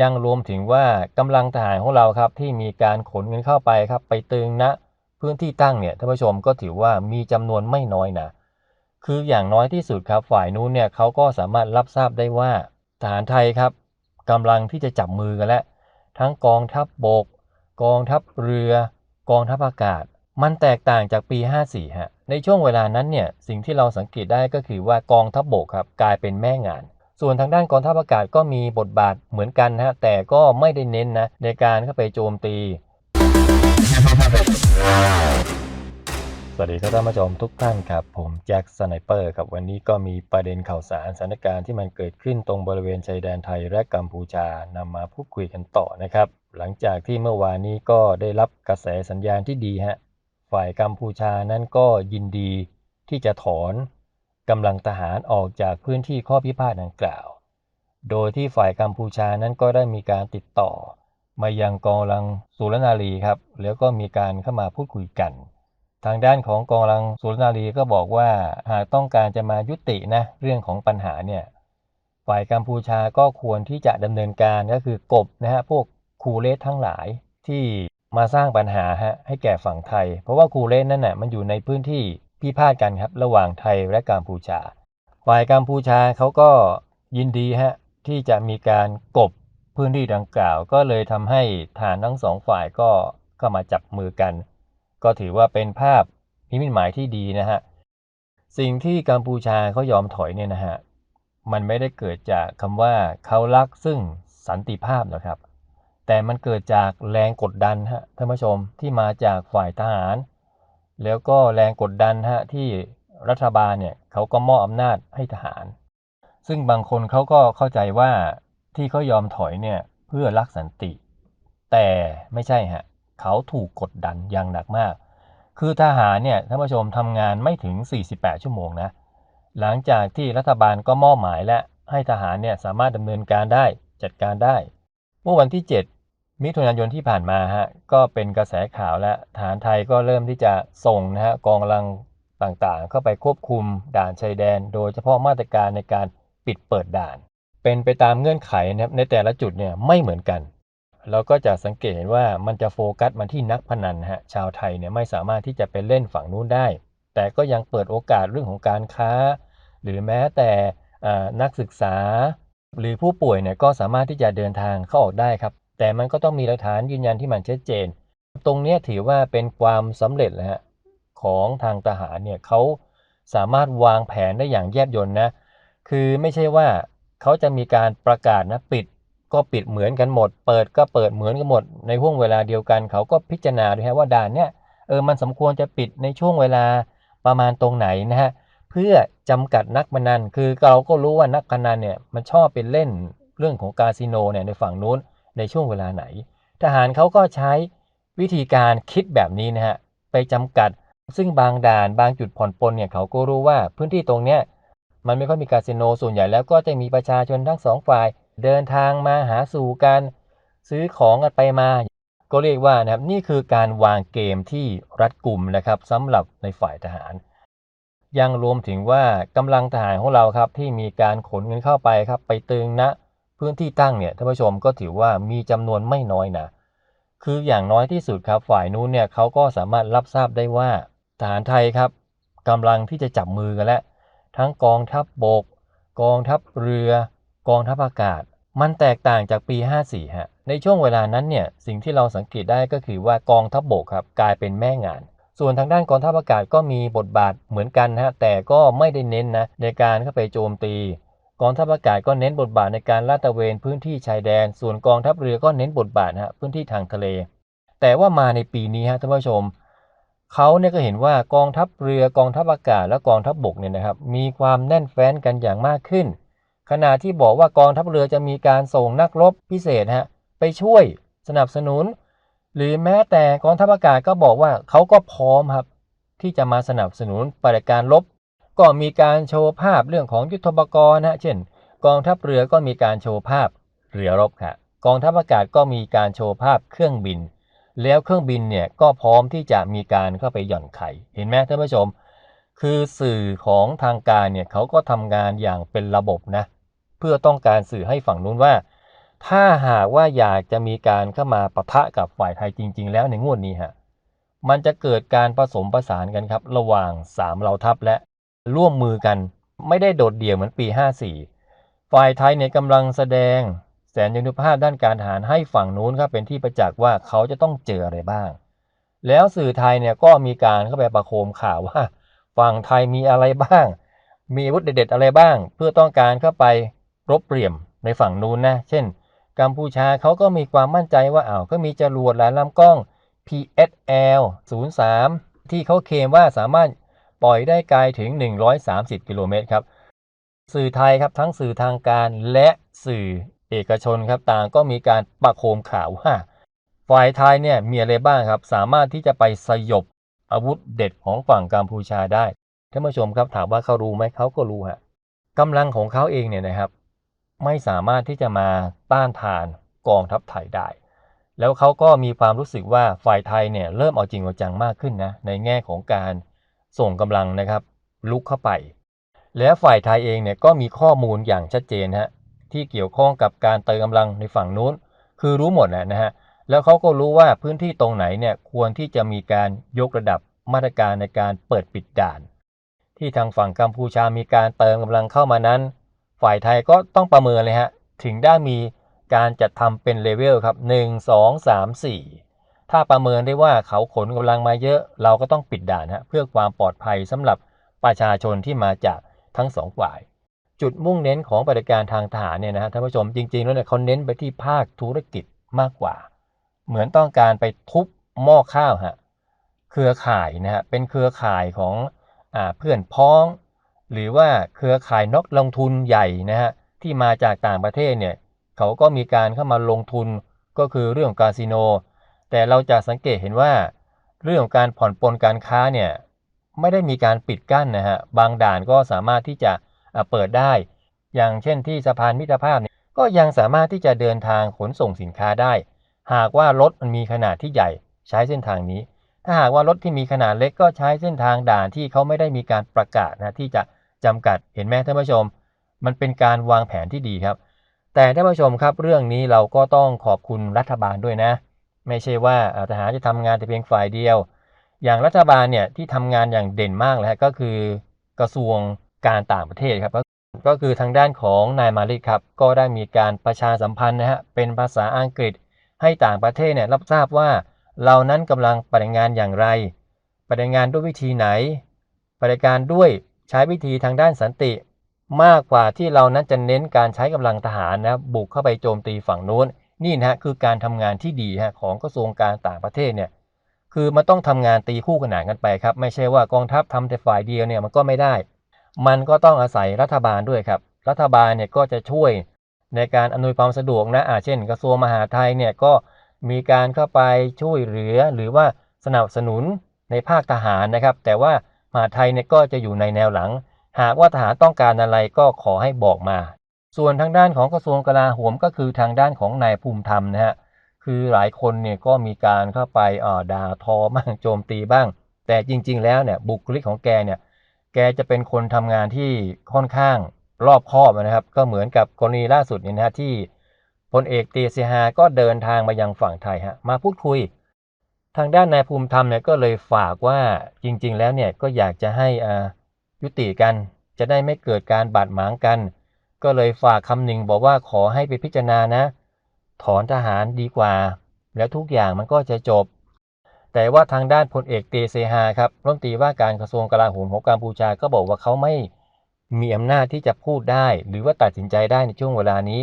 ยังรวมถึงว่ากำลังทหารของเราครับที่มีการขนเงินเข้าไปครับ ไปตึงณพื้นที่ตั้งเนี่ยท่านผู้ชมก็ถือว่ามีจำนวนไม่น้อยนะคืออย่างน้อยที่สุดครับฝ่ายนู้นเนี่ยเขาก็สามารถรับทราบได้ว่าทหารไทยครับกำลังที่จะจับมือกันแล้วทั้งกองทัพบบก กองทัพเรือ กองทัพอากาศ มันแตกต่างจากปี 54ฮะในช่วงเวลานั้นเนี่ยสิ่งที่เราสังเกตได้ก็คือว่ากองทัพบบกครับกลายเป็นแม่งาน ส่วนทางด้านกองทัพอากาศก็มีบทบาทเหมือนกันนะฮะแต่ก็ไม่ได้เน้นนะในการเข้าไปโจมตี สวัสดีครับท่านผู้ชมทุกท่านครับ ผมแจ็คสไนเปอร์ครับวันนี้ก็มีประเด็นข่าวสารสถานการณ์ที่มันเกิดขึ้นตรงบริเวณชายแดนไทยและกัมพูชานำมาพูดคุยกันต่อนะครับ หลังจากที่เมื่อวานนี้ก็ได้รับกระแสสัญญาณที่ดีฮะฝ่ายกัมพูชานั้นก็ยินดีที่จะถอน กำลังทหารออกจากพื้นที่ข้อพิพาทดังกล่าว โดยที่ฝ่ายกัมพูชานั้นก็ได้มีการติดต่อ มายังกองกำลังสุรนารีครับ แล้วก็มีการเข้ามาพูดคุยกัน ทางด้านของกองกำลังสุรนารีก็บอกว่าหากต้องการจะมายุตินะเรื่องของปัญหาเนี่ยฝ่ายกัมพูชาก็ควรที่จะดำเนินการก็คือกบนะฮะพวกคูเลสทั้งหลายที่มาสร้างปัญหาฮะให้แก่ฝั่งไทย เพราะว่าคูเลสนั่นน่ะมันอยู่ในพื้นที่ พิพาทกันครับ ระหว่างไทยและกัมพูชา ฝ่ายกัมพูชาเขาก็ยินดีฮะที่จะมีการกบพื้นที่ดังกล่าว ก็เลยทำให้ฐานทั้งสองฝ่ายก็เข้ามาจับมือกัน ก็ถือว่าเป็นภาพนิมิตหมายที่ดีนะฮะสิ่งที่กัมพูชาเขายอมถอยเนี่ยนะฮะมันไม่ได้เกิดจากคำว่าเขารักซึ่งสันติภาพหรอกครับ แต่มันเกิดจากแรงกดดันฮะท่านผู้ชมที่มาจากฝ่ายทหาร แล้วก็แรงกดดันฮะที่รัฐบาลเนี่ยเขาก็มอบอำนาจให้ทหาร ซึ่งบางคนเขาก็เข้าใจว่าที่เขายอมถอยเนี่ยเพื่อรักสันติ แต่ไม่ใช่ฮะเขาถูกกดดันอย่างหนักมาก คือทหารเนี่ยท่านผู้ชมทำงานไม่ถึง 48 ชั่วโมงนะ หลังจากที่รัฐบาลก็มอบหมายและให้ทหารเนี่ยสามารถดำเนินการได้จัดการได้ เมื่อวันที่ 7 มิถุนายนที่ผ่านมาฮะก็เป็นกระแสข่าวและฐานไทยก็เริ่มที่จะส่งนะฮะกองกำลังต่างๆ เข้าไปควบคุมด่านชายแดน โดยเฉพาะมาตรการในการปิดเปิดด่าน เป็นไปตามเงื่อนไขนะครับในแต่ละจุดเนี่ยไม่เหมือนกัน เราก็จะสังเกตเห็นว่ามันจะโฟกัสมาที่นักพนันฮะชาวไทยเนี่ยไม่สามารถที่จะไปเล่นฝั่งนู้นได้ แต่ก็ยังเปิดโอกาสเรื่องของการค้า หรือแม้แต่นักศึกษา หรือผู้ป่วยเนี่ยก็สามารถที่จะเดินทางเข้าออกได้ครับ แต่มันก็ต้องมีหลักฐานยืนยันที่มันชัดเจน ตรงนี้ถือว่าเป็นความสำเร็จแล้วฮะของทางทหารเนี่ยเขาสามารถวางแผนได้อย่างแยบยลนะคือไม่ใช่ว่าเขาจะมีการประกาศนะปิดก็ปิดเหมือนกันหมด เปิดก็เปิดเหมือนกันหมด ในห่วงเวลาเดียวกัน เขาก็พิจารณาด้วยฮะว่าด่านเนี่ยเออมันสมควรจะปิดในช่วงเวลาประมาณตรงไหนนะฮะเพื่อจำกัดนักพนันคือเราก็รู้ว่านักพนันเนี่ยมันชอบเป็นเล่นเรื่องของคาสิโนเนี่ยในฝั่งนู้น ในช่วงเวลาไหน ทหารเขาก็ใช้วิธีการคิดแบบนี้นะฮะไปจำกัด ซึ่งบางด่านบางจุดผ่อนปลนเนี่ยเขาก็รู้ว่าพื้นที่ตรงเนี้ยมันไม่ค่อยมีคาสิโนส่วนใหญ่แล้วก็จะมีประชาชนทั้งสองฝ่าย เดินทางมาหาสู่กัน ซื้อของกันไปมา ก็เรียกว่านะครับนี่คือการวางเกมที่รัดกลุ่มนะครับสำหรับในฝ่ายทหาร ยังรวมถึงว่ากำลังทหารของเราครับที่มีการขนเงินเข้าไปครับไปตึงณ พื้นที่ตั้งเนี่ยท่านผู้ชมก็ถือว่ามีจำนวนไม่น้อยนะคืออย่างน้อยที่สุดครับฝ่ายนู้นเนี่ยเขาก็สามารถรับทราบได้ว่าทหารไทยครับกำลังที่จะจับมือกันแล้วทั้งกองทัพบบก กองทัพเรือ กองทัพอากาศ มันแตกต่างจากปี 54 ฮะ ในช่วงเวลานั้นเนี่ยสิ่งที่เราสังเกตได้ก็คือว่ากองทัพบบกครับกลายเป็นแม่งาน ส่วนทางด้านกองทัพอากาศก็มีบทบาทเหมือนกันฮะแต่ก็ไม่ได้เน้นนะในการเข้าไปโจมตี องทัพอากาศก็เน้นบทบาทในการลาดตระเวนพื้นที่ชายแดน ส่วนกองทัพเรือก็เน้นบทบาทฮะพื้นที่ทางทะเล แต่ว่ามาในปีนี้ฮะท่านผู้ชมเขาเนี่ยก็เห็นว่ากองทัพเรือกองทัพอากาศและกองทัพบบกเนี่ยนะครับมีความแน่นแฟ้นกันอย่างมากขึ้น ขณะที่บอกว่ากองทัพเรือจะมีการส่งนักรบพิเศษฮะไปช่วยสนับสนุน หรือแม้แต่กองทัพอากาศก็บอกว่าเขาก็พร้อมครับที่จะมาสนับสนุนปฏิการรบ ก็มีการโชว์ภาพเรื่องของยุทธปกรณ์นะเช่น กองทัพเรือก็มีการโชว์ภาพเรือรบค่ะกองทัพอากาศก็มีการโชว์ภาพเครื่องบิน แล้วเครื่องบินเนี่ยก็พร้อมที่จะมีการเข้าไปหย่อนไข่ เห็นไหมท่านผู้ชม คือสื่อของทางการเนี่ยเขาก็ทำงานอย่างเป็นระบบนะ เพื่อต้องการสื่อให้ฝั่งนู้นว่า ถ้าหากว่าอยากจะมีการเข้ามาปะทะกับฝ่ายไทยจริง ๆ แล้วในงวดนี้ฮะ มันจะเกิดการผสมผสานกันครับ ระหว่างสามเหล่าทัพและ ร่วมมือกัน ไม่ได้โดดเดี่ยวเหมือนปี 54 ฝ่ายไทยเนี่ยกำลังแสดงแสนยนุภาพด้านการทหารให้ฝั่งนู้นครับเป็นที่ประจักษ์ว่าเขาจะต้องเจออะไรบ้าง แล้วสื่อไทยเนี่ยก็มีการเข้าไปประโคมข่าวว่า ฝั่งไทยมีอะไรบ้าง มีอาวุธเด็ดๆอะไรบ้าง เพื่อต้องการเข้าไปรบเปรียมในฝั่งนู้นนะ เช่น กัมพูชาเขาก็มีความมั่นใจว่าอ้าวก็มีจรวดหลายลำกล้อง PSL 03 ที่เขาเคลมว่าสามารถ ปล่อยได้ไกลถึง 130 กิโลเมตรครับ สื่อไทยครับทั้งสื่อทางการและสื่อเอกชนครับต่างก็มีการประโคมข่าวว่าฝ่ายไทยเนี่ยมีอะไรบ้างครับ สามารถที่จะไปสยบอาวุธเด็ดของฝั่งกัมพูชาได้ท่านผู้ชมครับถามว่าเขารู้ไหมเขาก็รู้ฮะกำลังของเขาเองเนี่ยนะครับ ไม่สามารถที่จะมาต้านทานกองทัพไทยได้ แล้วเขาก็มีความรู้สึกว่าฝ่ายไทยเนี่ยเริ่มเอาจริงเอาจังมากขึ้นนะในแง่ของการ ส่งกำลังนะครับ ลุกเข้าไป แล้วฝ่ายไทยเองเนี่ยก็มีข้อมูลอย่างชัดเจนฮะที่เกี่ยวข้องกับการเติมกำลังในฝั่งนู้น คือรู้หมดนะนะฮะแล้วเขาก็รู้ว่าพื้นที่ตรงไหนเนี่ยควรที่จะมีการยกระดับมาตรการในการเปิดปิดด่าน ที่ทางฝั่งกัมพูชามีการเติมกำลังเข้ามานั้น ฝ่ายไทยก็ต้องประเมินเลยฮะถึงได้มีการจัดทำเป็นเลเวลครับ 1 2 3 4 ถ้าประเมินได้ว่าเขาขนกำลังมาเยอะ เราก็ต้องปิดด่านฮะเพื่อความปลอดภัยสำหรับประชาชนที่มาจากทั้งสองฝ่าย จุดมุ่งเน้นของปฏิการทางทหารเนี่ยนะฮะท่านผู้ชมจริงๆแล้วเนี่ยเขาเน้นไปที่ภาคธุรกิจมากกว่า เหมือนต้องการไปทุบหม้อข้าวฮะเครือข่ายนะฮะเป็นเครือข่ายของอเพื่อนพ้อง หรือว่าเครือข่ายนกลงทุนใหญ่นะฮะที่มาจากต่างประเทศเนี่ยเขาก็มีการเข้ามาลงทุนก็คือเรื่องของคาสิโน แต่เราจะสังเกตเห็นว่า เรื่องของการผ่อนปลนการค้าเนี่ยไม่ได้มีการปิดกั้นนะฮะบางด่านก็สามารถที่จะเปิดได้ อย่างเช่นที่สะพานมิตรภาพเนี่ยก็ยังสามารถที่จะเดินทางขนส่งสินค้าได้ หากว่ารถมันมีขนาดที่ใหญ่ใช้เส้นทางนี้ ถ้าหากว่ารถที่มีขนาดเล็กก็ใช้เส้นทางด่านที่เขาไม่ได้มีการประกาศนะที่จะจำกัดเห็นไหมท่านผู้ชม มันเป็นการวางแผนที่ดีครับ แต่ท่านผู้ชมครับเรื่องนี้เราก็ต้องขอบคุณรัฐบาลด้วยนะ ไม่ใช่ว่าทหารจะทำงานแต่เพียงฝ่ายเดียว อย่างรัฐบาลเนี่ยที่ทำงานอย่างเด่นมากเลยก็คือกระทรวงการต่างประเทศครับก็คือทางด้านของนายมาริกครับ ก็ได้มีการประชาสัมพันธ์นะฮะเป็นภาษาอังกฤษให้ต่างประเทศเนี่ยรับทราบว่าเรานั้นกำลังปฏิบัติงานอย่างไร ปฏิบัติงานด้วยวิธีไหน ปฏิการด้วยใช้วิธีทางด้านสันติ มากกว่าที่เรานั้นจะเน้นการใช้กำลังทหารนะบุกเข้าไปโจมตีฝั่งนู้น นี่นะฮะคือการทำงานที่ดีฮะของกระทรวงการต่างประเทศเนี่ยคือมันต้องทำงานตีคู่ขนานกันไปครับไม่ใช่ว่ากองทัพทำแต่ฝ่ายเดียวเนี่ยมันก็ไม่ได้ มันก็ต้องอาศัยรัฐบาลด้วยครับ รัฐบาลเนี่ยก็จะช่วยในการอำนวยความสะดวกนะอาเช่น กระทรวงมหาดไทยเนี่ยก็มีการเข้าไปช่วยเหลือหรือว่าสนับสนุนในภาคทหารนะครับ แต่ว่ามหาดไทยเนี่ยก็จะอยู่ในแนวหลัง หากว่าทหารต้องการอะไรก็ขอให้บอกมา ส่วนทางด้านของกระทรวงกลาโหมก็คือทางด้านของนายภูมิธรรมนะฮะคือหลายคนเนี่ยก็มีการเข้าไปอ่าด่าทอบ้างโจมตีบ้าง แต่จริง ๆ แล้วเนี่ยบุคลิกของแกเนี่ยแกจะเป็นคนทำงานที่ค่อนข้างรอบคอบนะครับ ก็เหมือนกับกรณีล่าสุดนี่นะฮะที่พลเอกเตเสฮาก็เดินทางมายังฝั่งไทยฮะมาพูดคุย ทางด้านนายภูมิธรรมเนี่ยก็เลยฝากว่าจริง ๆ แล้วเนี่ยก็อยากจะให้อ่ายุติกันจะได้ไม่เกิดการบาดหมางกัน ก็เลยฝากคำหนึ่งบอกว่าขอให้ไปพิจารณานะ ถอนทหารดีกว่า แล้วทุกอย่างมันก็จะจบ แต่ว่าทางด้านพลเอกเตเซฮาครับรัฐมนตรีว่าการกระทรวงกลาโหมของกัมพูชาก็บอกว่าเขาไม่มีอำนาจที่จะพูดได้ หรือว่าตัดสินใจได้ในช่วงเวลานี้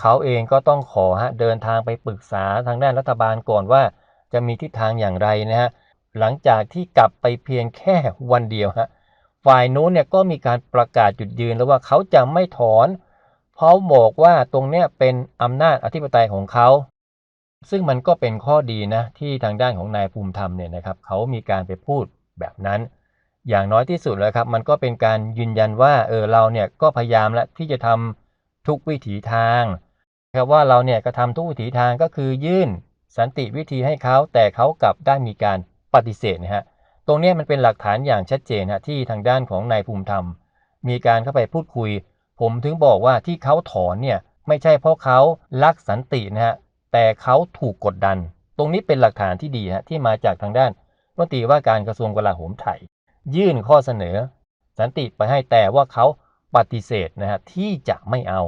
เขาเองก็ต้องขอฮะเดินทางไปปรึกษาทางด้านรัฐบาลก่อนว่า จะมีทิศทางอย่างไรนะฮะหลังจากที่กลับไปเพียงแค่วันเดียวฮะ ฝ่ายนู้นเนี่ยก็มีการประกาศจุดยืนแล้วว่าเขาจะไม่ถอน เพราะบอกว่าตรงเนี้ยเป็นอำนาจอธิปไตยของเขา ซึ่งมันก็เป็นข้อดีนะที่ทางด้านของนายภูมิธรรมเนี่ยนะครับเขามีการไปพูดแบบนั้น อย่างน้อยที่สุดแล้วครับ มันก็เป็นการยืนยันว่าเออเราเนี่ยก็พยายามแล้วที่จะทำทุกวิถีทางครับว่าเราเนี่ยก็ทำทุกวิถีทางก็คือยื่นสันติวิธีให้เขาแต่เขากลับได้มีการปฏิเสธนะฮะ ตรงนี้มันเป็นหลักฐานอย่างชัดเจนฮะที่ทางด้านของนายภูมิธรรม มีการเข้าไปพูดคุย ผมถึงบอกว่าที่เขาถอนเนี่ยไม่ใช่เพราะเขารักสันตินะฮะแต่เขาถูกกดดัน ตรงนี้เป็นหลักฐานที่ดีฮะที่มาจากทางด้านรัฐมนตรีว่าการกระทรวงกลาโหมไทย ยื่นข้อเสนอ สันติไปให้แต่ว่าเขาปฏิเสธนะฮะที่จะไม่เอา